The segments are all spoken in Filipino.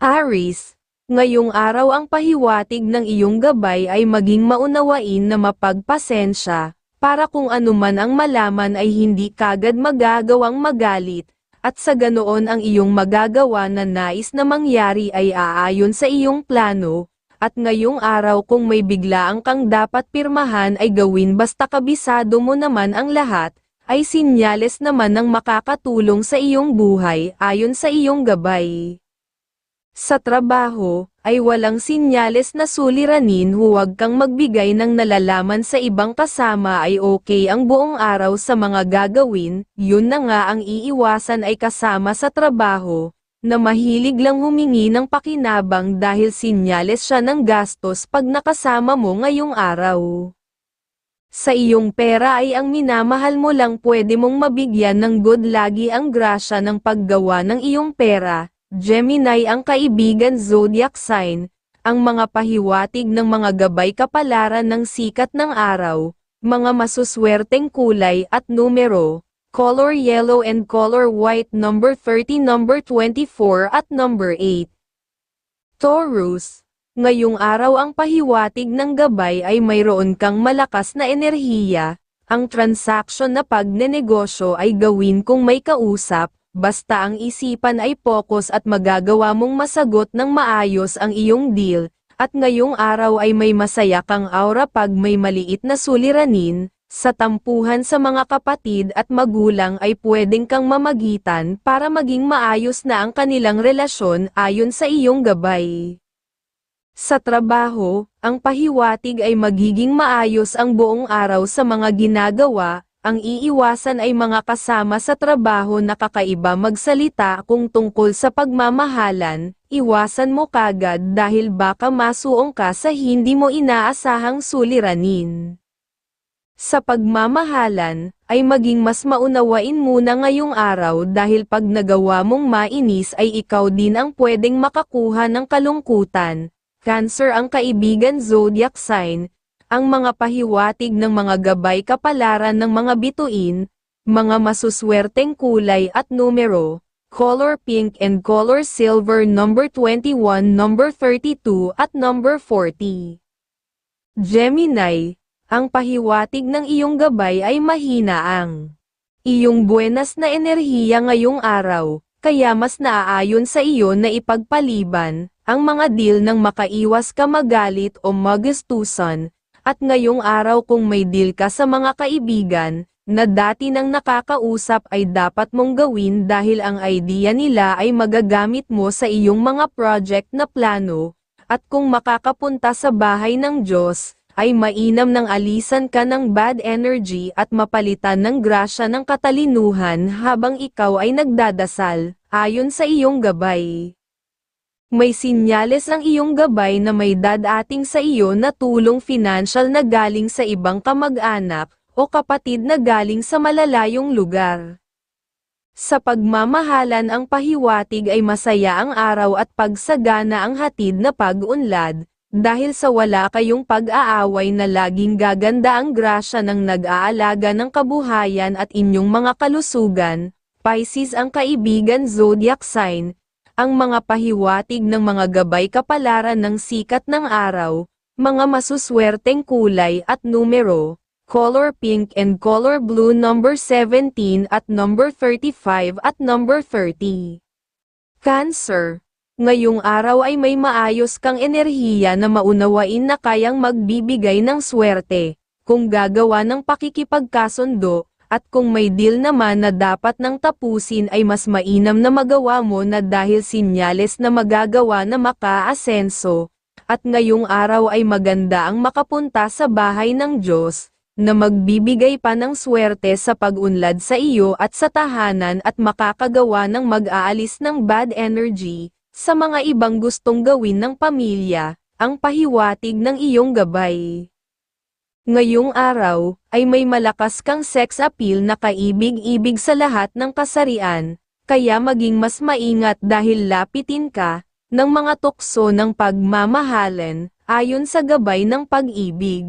Aris, ngayong araw ang pahiwatig ng iyong gabay ay maging maunawain na mapagpasensya, para kung anuman ang malaman ay hindi kagad magagawang magalit, at sa ganoon ang iyong magagawa na nais na mangyari ay aayon sa iyong plano, at ngayong araw kung may biglaang kang dapat pirmahan ay gawin basta kabisado mo naman ang lahat, ay sinyales naman ng makakatulong sa iyong buhay ayon sa iyong gabay. Sa trabaho, ay walang sinyales na suliranin huwag kang magbigay ng nalalaman sa ibang kasama ay okay ang buong araw sa mga gagawin, yun na nga ang iiwasan ay kasama sa trabaho, na mahilig lang humingi ng pakinabang dahil sinyales siya ng gastos pag nakasama mo ngayong araw. Sa iyong pera ay ang minamahal mo lang pwede mong mabigyan ng good lagi ang grasya ng paggawa ng iyong pera, Gemini ang kaibigan zodiac sign, ang mga pahiwatig ng mga gabay kapalaran ng sikat ng araw, mga masuswerteng kulay at numero, color yellow and color white number 30 number 24 at number 8. Taurus, ngayong araw ang pahiwatig ng gabay ay mayroon kang malakas na enerhiya, ang transaksyon na pagnenegosyo ay gawin kung may kausap, basta ang isipan ay focus at magagawa mong masagot ng maayos ang iyong deal, at ngayong araw ay may masaya kang aura pag may maliit na suliranin, sa tampuhan sa mga kapatid at magulang ay pwedeng kang mamagitan para maging maayos na ang kanilang relasyon ayon sa iyong gabay. Sa trabaho, ang pahiwatig ay magiging maayos ang buong araw sa mga ginagawa, ang iiwasan ay mga kasama sa trabaho na kakaiba magsalita kung tungkol sa pagmamahalan, iwasan mo kagad dahil baka masuong ka sa hindi mo inaasahang suliranin. Sa pagmamahalan, ay maging mas maunawain muna ngayong araw dahil pag nagawa mong mainis ay ikaw din ang pwedeng makakuha ng kalungkutan. Cancer ang kaibigan zodiac sign, ang mga pahiwatig ng mga gabay kapalaran ng mga bituin, mga masuswerteng kulay at numero, color pink and color silver number 21 number 32 at number 40. Gemini, ang pahiwatig ng iyong gabay ay mahina ang iyong buenas na enerhiya ngayong araw, kaya mas naaayon sa iyo na ipagpaliban, ang mga deal ng makaiwas ka magalit o magastusan, at ngayong araw kung may deal ka sa mga kaibigan, na dati nang nakakausap ay dapat mong gawin dahil ang idea nila ay magagamit mo sa iyong mga project na plano, at kung makakapunta sa bahay ng Diyos, ay mainam ng alisan ka ng bad energy at mapalitan ng grasya ng katalinuhan habang ikaw ay nagdadasal, ayon sa iyong gabay. May sinyales ang iyong gabay na may dadating sa iyo na tulong financial na galing sa ibang kamag-anak, o kapatid na galing sa malalayong lugar. Sa pagmamahalan ang pahiwatig ay masaya ang araw at pagsagana ang hatid na pag-unlad, dahil sa wala kayong pag-aaway na laging gaganda ang grasya ng nag-aalaga ng kabuhayan at inyong mga kalusugan, Pisces ang kaibigan zodiac sign, ang mga pahiwatig ng mga gabay kapalaran ng sikat ng araw, mga masuswerteng kulay at numero, color pink and color blue number 17 at number 35 at number 30. Cancer Ngayong araw ay may maayos kang enerhiya na maunawain na kayang magbibigay ng swerte, kung gagawa ng pakikipagkasundo, at kung may deal naman na dapat nang tapusin ay mas mainam na magawa mo na dahil sinyales na magagawa na makaasenso, at ngayong araw ay maganda ang makapunta sa bahay ng Diyos, na magbibigay pa ng swerte sa pag-unlad sa iyo at sa tahanan at makakagawa ng mag-aalis ng bad energy, sa mga ibang gustong gawin ng pamilya, ang pahiwatig ng iyong gabay. Ngayong araw, ay may malakas kang sex appeal na kaibig-ibig sa lahat ng kasarian, kaya maging mas maingat dahil lapitin ka, ng mga tukso ng pagmamahalan, ayon sa gabay ng pag-ibig.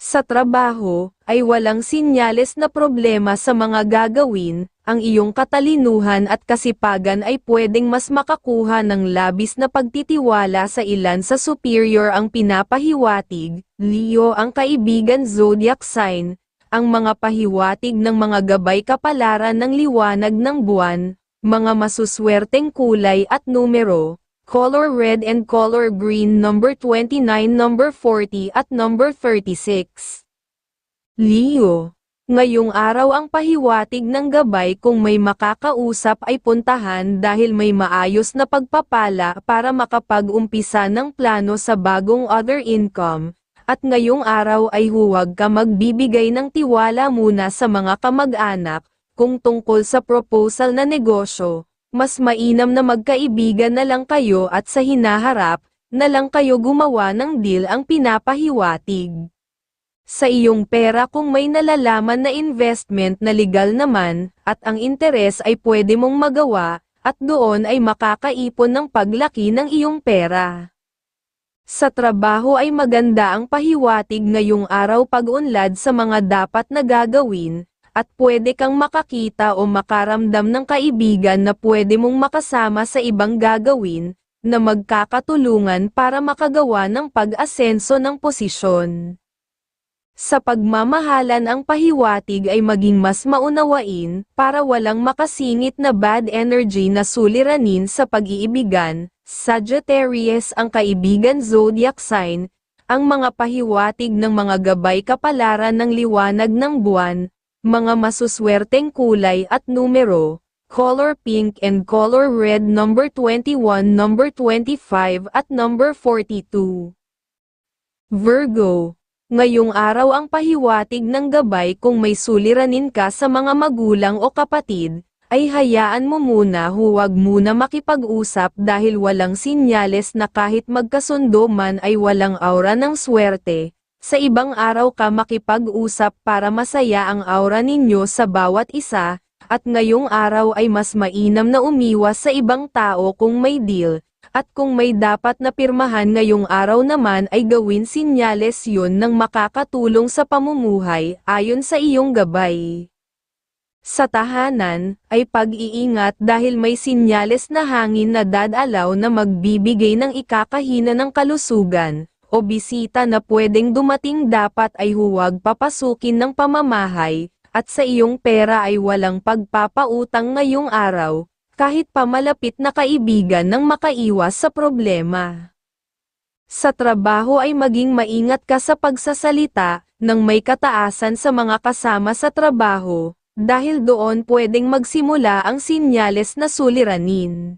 Sa trabaho, ay walang sinyales na problema sa mga gagawin, ang iyong katalinuhan at kasipagan ay pwedeng mas makakuha ng labis na pagtitiwala sa ilan sa superior ang pinapahiwatig, Leo ang kaibigan zodiac sign, ang mga pahiwatig ng mga gabay kapalaran ng liwanag ng buwan, mga masuswerteng kulay at numero, color red and color green number 29 number 40 at number 36. Leo Ngayong araw ang pahiwatig ng gabay kung may makakausap ay puntahan dahil may maayos na pagpapala para makapag-umpisa ng plano sa bagong other income, at ngayong araw ay huwag ka magbibigay ng tiwala muna sa mga kamag-anak, kung tungkol sa proposal na negosyo, mas mainam na magkaibigan na lang kayo at sa hinaharap, na lang kayo gumawa ng deal ang pinapahiwatig sa iyong pera kung may nalalaman na investment na legal naman, at ang interes ay pwede mong magawa, at doon ay makakaipon ng paglaki ng iyong pera. Sa trabaho ay maganda ang pahiwatig ngayong araw pag-unlad sa mga dapat na gagawin, at pwede kang makakita o makaramdam ng kaibigan na pwede mong makasama sa ibang gagawin, na magkakatulungan para makagawa ng pag-asenso ng posisyon. Sa pagmamahalan ang pahiwatig ay maging mas maunawain, para walang makasingit na bad energy na suliranin sa pag-iibigan, Sagittarius ang kaibigan zodiac sign, ang mga pahiwatig ng mga gabay kapalaran ng liwanag ng buwan, mga masuswerteng kulay at numero, color pink and color red number 21 number 25 at number 42. Virgo Ngayong araw ang pahiwatig ng gabay kung may suliranin ka sa mga magulang o kapatid, ay hayaan mo muna huwag muna makipag-usap dahil walang sinyales na kahit magkasundo man ay walang aura ng swerte. Sa ibang araw ka makipag-usap para masaya ang aura ninyo sa bawat isa, at ngayong araw ay mas mainam na umiwas sa ibang tao kung may deal, at kung may dapat na pirmahan ngayong araw naman ay gawin sinyales yun ng makakatulong sa pamumuhay, ayon sa iyong gabay. Sa tahanan, ay pag-iingat dahil may sinyales na hangin na dadalaw na magbibigay ng ikakahina ng kalusugan, o bisita na pwedeng dumating dapat ay huwag papasukin ng pamamahay, at sa iyong pera ay walang pagpapautang ngayong araw, kahit pa malapit na kaibigan ng makaiwas sa problema. Sa trabaho ay maging maingat ka sa pagsasalita, nang may kataasan sa mga kasama sa trabaho, dahil doon pwedeng magsimula ang sinyales na suliranin.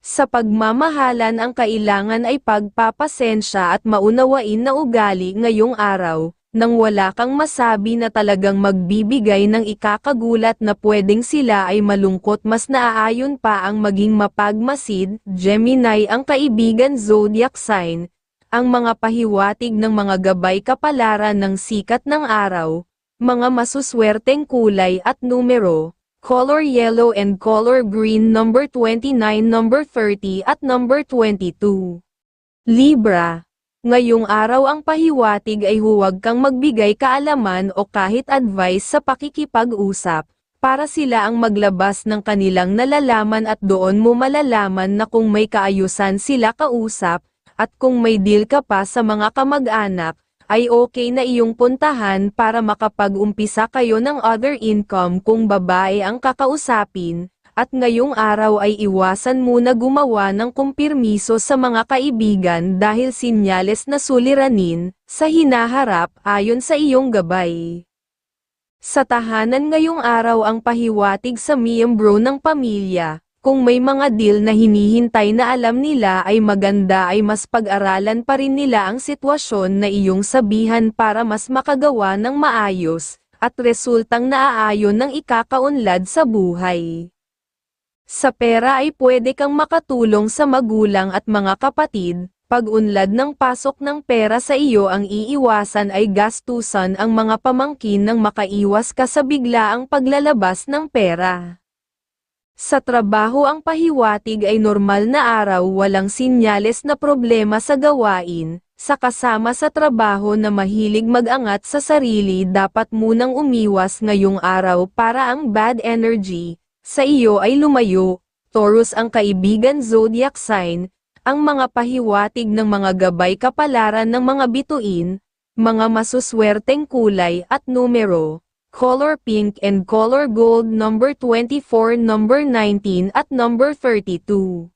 Sa pagmamahalan ang kailangan ay pagpapasensya at maunawain na ugali ngayong araw, nang wala kang masabi na talagang magbibigay ng ikakagulat na pwedeng sila ay malungkot mas naaayon pa ang maging mapagmasid, Gemini ang kaibigan zodiac sign, ang mga pahiwatig ng mga gabay kapalaran ng sikat ng araw, mga masuswerteng kulay at numero, color yellow and color green number 29 number 30 at number 22. Libra Ngayong araw ang pahiwatig ay huwag kang magbigay kaalaman o kahit advice sa pakikipag-usap, para sila ang maglabas ng kanilang nalalaman at doon mo malalaman na kung may kaayusan sila kausap, at kung may deal ka pa sa mga kamag-anak, ay okay na iyong puntahan para makapag-umpisa kayo ng other income kung babae ang kakausapin, at ngayong araw ay iwasan muna gumawa ng kumpirmiso sa mga kaibigan dahil sinyales na suliranin, sa hinaharap ayon sa iyong gabay. Sa tahanan ngayong araw ang pahiwatig sa miyembro ng pamilya, kung may mga deal na hinihintay na alam nila ay maganda ay mas pag-aralan pa rin nila ang sitwasyon na iyong sabihan para mas makagawa ng maayos, at resultang naaayon ng ikakaunlad sa buhay. Sa pera ay pwede kang makatulong sa magulang at mga kapatid, pag-unlad ng pasok ng pera sa iyo ang iiwasan ay gastusan ang mga pamangkin nang makaiwas ka sa biglaang paglalabas ng pera. Sa trabaho ang pahiwatig ay normal na araw walang sinyales na problema sa gawain, sa kasama sa trabaho na mahilig mag-angat sa sarili dapat munang umiwas ngayong araw para ang bad energy, sa iyo ay lumayo, Taurus ang kaibigan zodiac sign, ang mga pahiwatig ng mga gabay kapalaran ng mga bituin, mga masuswerteng kulay at numero, color pink and color gold number 24, number 19 at number 32.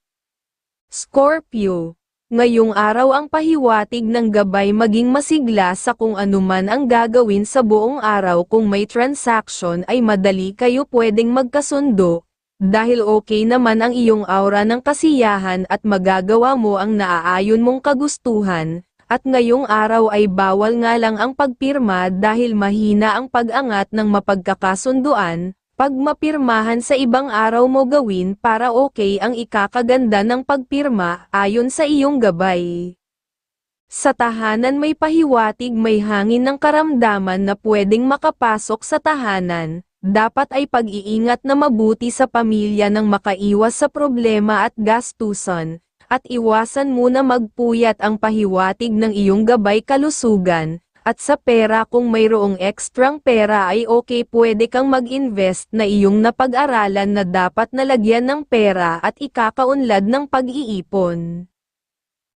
Scorpio Ngayong araw ang pahiwatig ng gabay maging masigla sa kung anuman ang gagawin sa buong araw kung may transaction ay madali kayo pwedeng magkasundo, dahil okay naman ang iyong aura ng kasiyahan at magagawa mo ang naaayon mong kagustuhan, at ngayong araw ay bawal nga lang ang pagpirma dahil mahina ang pag-angat ng mapagkakasunduan, pag mapirmahan sa ibang araw mo gawin para okay ang ikakaganda ng pagpirma ayon sa iyong gabay. Sa tahanan may pahiwatig may hangin ng karamdaman na pwedeng makapasok sa tahanan, dapat ay pag-iingat na mabuti sa pamilya nang makaiwas sa problema at gastusan, at iwasan muna magpuyat ang pahiwatig ng iyong gabay kalusugan, at sa pera kung mayroong ekstrang pera ay okay pwede kang mag-invest na iyong napag-aralan na dapat nalagyan ng pera at ikakaunlad ng pag-iipon.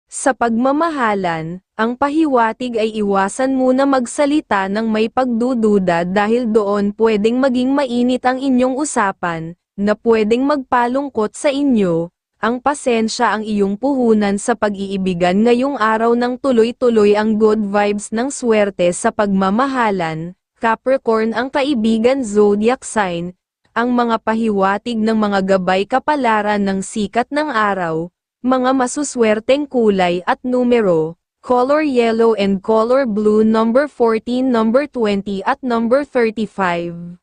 Sa pagmamahalan, ang pahiwatig ay iwasan muna magsalita ng may pagdududa dahil doon pwedeng maging mainit ang inyong usapan, na pwedeng magpalungkot sa inyo, ang pasensya ang iyong puhunan sa pag-iibigan ngayong araw ng tuloy-tuloy ang good vibes ng swerte sa pagmamahalan, Capricorn ang kaibigan zodiac sign, ang mga pahiwatig ng mga gabay kapalaran ng sikat ng araw, mga masuswerteng kulay at numero, color yellow and color blue number 14 number 20 at number 35.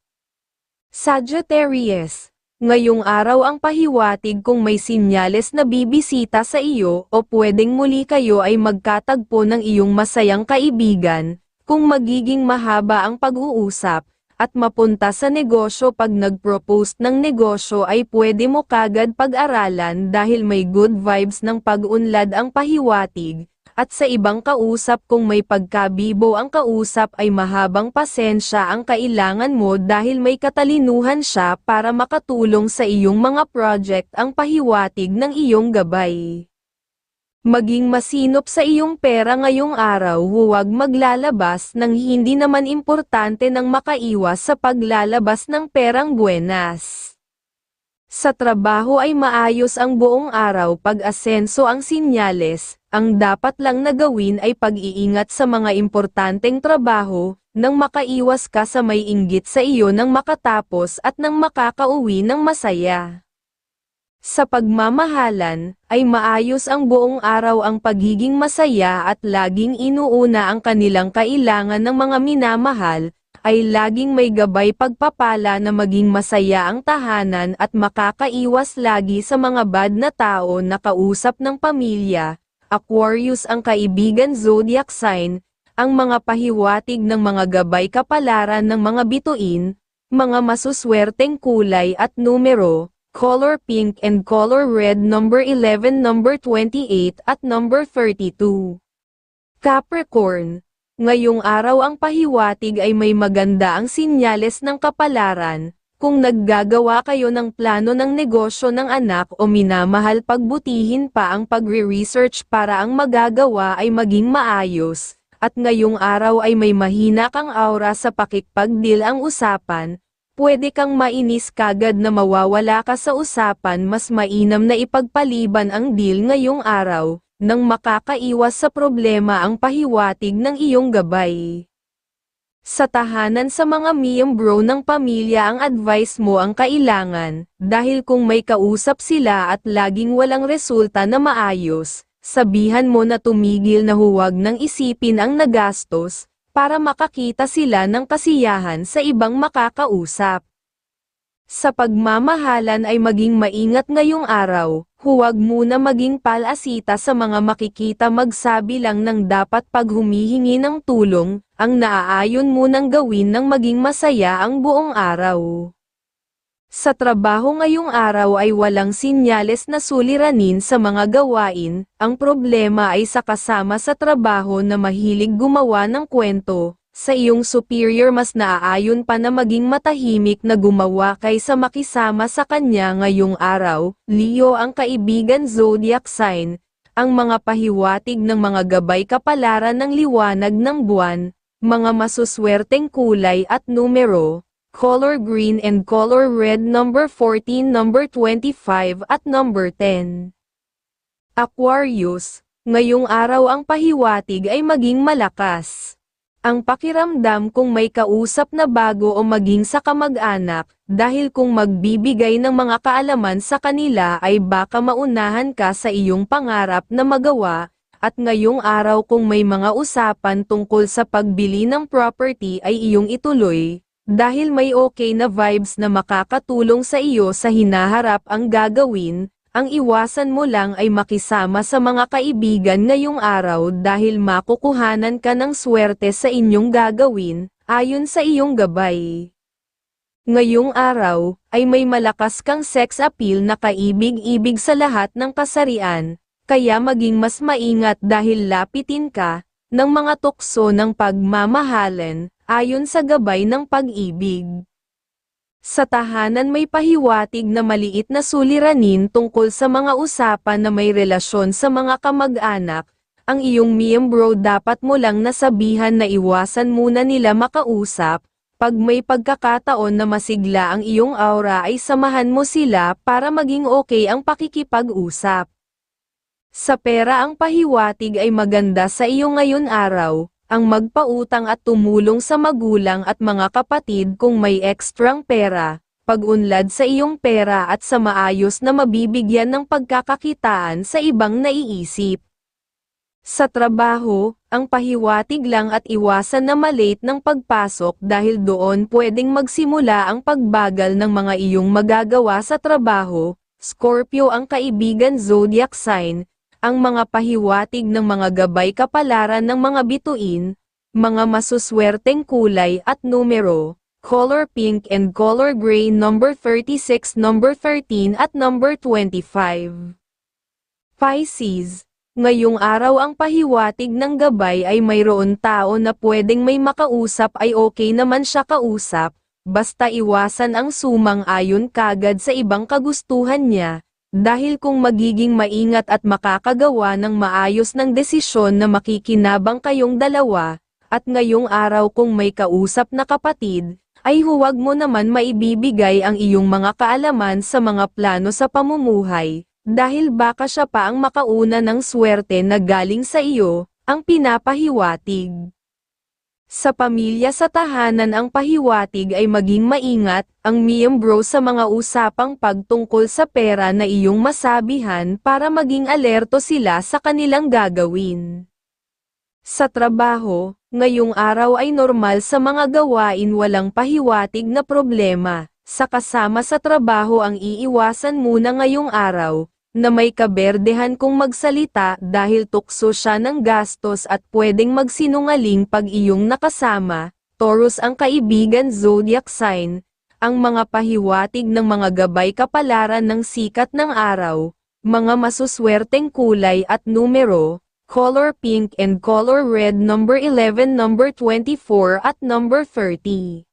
Sagittarius Ngayong araw ang pahiwatig kung may sinyales na bibisita sa iyo o pwedeng muli kayo ay magkatagpo ng iyong masayang kaibigan, kung magiging mahaba ang pag-uusap, at mapunta sa negosyo pag nag-propose ng negosyo ay pwede mo kagad pag-aralan dahil may good vibes ng pag-unlad ang pahiwatig, at sa ibang kausap kung may pagkabibo ang kausap ay mahabang pasensya ang kailangan mo dahil may katalinuhan siya para makatulong sa iyong mga project ang pahiwatig ng iyong gabay. Maging masinop sa iyong pera ngayong araw huwag maglalabas ng hindi naman importante nang makaiwas sa paglalabas ng perang buenas. Sa trabaho ay maayos ang buong araw pag asenso ang sinyales, ang dapat lang na ay pag-iingat sa mga importanteng trabaho, nang makaiwas ka sa may inggit sa iyo nang makatapos at nang makakauwi ng masaya. Sa pagmamahalan, ay maayos ang buong araw ang pagiging masaya at laging inuuna ang kanilang kailangan ng mga minamahal, ay laging may gabay pagpapala na maging masaya ang tahanan at makakaiwas lagi sa mga bad na tao na kausap ng pamilya. Aquarius ang kaibigan zodiac sign, ang mga pahiwatig ng mga gabay kapalaran ng mga bituin, mga masuswerteng kulay at numero, color pink and color red number 11 number 28 at number 32. Capricorn, Ngayong araw ang pahiwatig ay may maganda ang sinyales ng kapalaran, kung naggagawa kayo ng plano ng negosyo ng anak o minamahal pagbutihin pa ang pagre-research para ang magagawa ay maging maayos, at ngayong araw ay may mahina kang aura sa pakikpagdil ang usapan, pwede kang mainis kagad na mawawala ka sa usapan mas mainam na ipagpaliban ang deal ngayong araw, nang makakaiwas sa problema ang pahiwatig ng iyong gabay. Sa tahanan sa mga miyembro ng pamilya ang advice mo ang kailangan, dahil kung may kausap sila at laging walang resulta na maayos, sabihan mo na tumigil na huwag nang isipin ang nagastos, para makakita sila ng kasiyahan sa ibang makakausap. Sa pagmamahalan ay maging maingat ngayong araw, huwag muna maging palasita sa mga makikita magsabi lang ng dapat pag humihingi ng tulong, ang naaayon munang gawin ng maging masaya ang buong araw. Sa trabaho ngayong araw ay walang sinyales na suliranin sa mga gawain, ang problema ay sa kasama sa trabaho na mahilig gumawa ng kwento, sa iyong superior mas naaayon pa na maging matahimik na gumawa kaysa makisama sa kanya ngayong araw, Leo ang kaibigan zodiac sign, ang mga pahiwatig ng mga gabay kapalaran ng liwanag ng buwan, mga masuswerteng kulay at numero, color green and color red number 14 number 25 at number 10. Aquarius, ngayong araw ang pahiwatig ay maging malakas. Ang pakiramdam kung may kausap na bago o maging sa kamag-anak, dahil kung magbibigay ng mga kaalaman sa kanila ay baka maunahan ka sa iyong pangarap na magawa, at ngayong araw kung may mga usapan tungkol sa pagbili ng property ay iyong ituloy, dahil may okay na vibes na makakatulong sa iyo sa hinaharap ang gagawin, ang iwasan mo lang ay makisama sa mga kaibigan ngayong araw dahil makukuhanan ka ng swerte sa inyong gagawin, ayon sa iyong gabay. Ngayong araw, ay may malakas kang sex appeal na kaibig-ibig sa lahat ng kasarian, kaya maging mas maingat dahil lapitin ka, ng mga tukso ng pagmamahalan, ayon sa gabay ng pag-ibig. Sa tahanan may pahiwatig na maliit na suliranin tungkol sa mga usapan na may relasyon sa mga kamag-anak, ang iyong miyembro dapat mo lang nasabihan na iwasan muna nila makausap, pag may pagkakataon na masigla ang iyong aura ay samahan mo sila para maging okay ang pakikipag-usap. Sa pera ang pahiwatig ay maganda sa iyo ngayon araw, ang magpautang at tumulong sa magulang at mga kapatid kung may ekstrang pera, pag-unlad sa iyong pera at sa maayos na mabibigyan ng pagkakakitaan sa ibang naiisip. Sa trabaho, ang pahiwatig lang at iwasan na malate ng pagpasok dahil doon pwedeng magsimula ang pagbagal ng mga iyong magagawa sa trabaho, Scorpio ang kaibigan zodiac sign, ang mga pahiwatig ng mga gabay kapalaran ng mga bituin, mga masuswerteng kulay at numero, color pink and color gray number 36 number 13 at number 25. Pisces, ngayong araw ang pahiwatig ng gabay ay mayroon tao na pwedeng may makausap ay okay naman siya kausap, basta iwasan ang sumang ayon kagad sa ibang kagustuhan niya, dahil kung magiging maingat at makakagawa ng maayos ng desisyon na makikinabang kayong dalawa, at ngayong araw kung may kausap na kapatid, ay huwag mo naman maibibigay ang iyong mga kaalaman sa mga plano sa pamumuhay, dahil baka siya pa ang makauna ng swerte na galing sa iyo, ang pinapahiwatig. Sa pamilya sa tahanan ang pahiwatig ay maging maingat, ang miyembro sa mga usapang pagtungkol sa pera na iyong masabihan para maging alerto sila sa kanilang gagawin. Sa trabaho, ngayong araw ay normal sa mga gawain walang pahiwatig na problema, sa kasama sa trabaho ang iiwasan muna ngayong araw, na may kaberdehan kung magsalita dahil tukso siya ng gastos at pwedeng magsinungaling pag iyong nakasama, Taurus ang kaibigan zodiac sign, ang mga pahiwatig ng mga gabay kapalaran ng sikat ng araw, mga masuswerteng kulay at numero, color pink and color red number 11 number 24 at number 30.